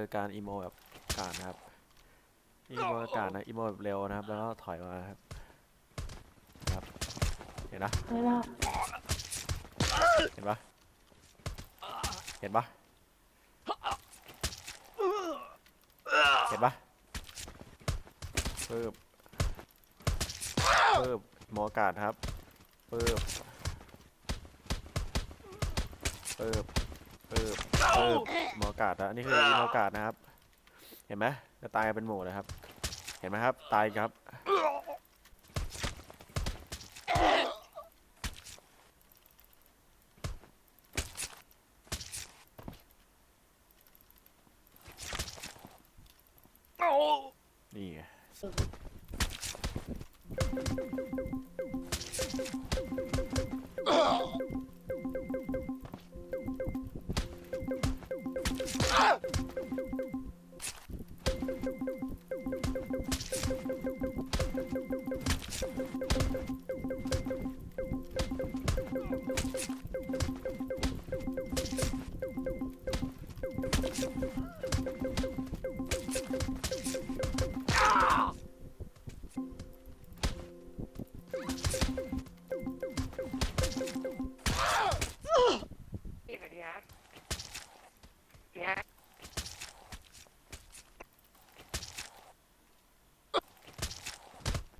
อการอีโมแบบการนะครับอีโมการนะอีโมแบบเร็วนะครับ แล้วก็ถอยมาครับครับ เห็นนะไม่ได้เห็นปะเห็นปะเห็นปะปึ๊บปึ๊บหมออากาศครับปึ๊บปึ๊บปึ๊บปึ๊บห มออากาศนะนี่คืออีโมอากาศนะครับ เห็นไหมจะตายกันเป็นหมู่เลยครับ เห็นไหมครับ ตายครับนี่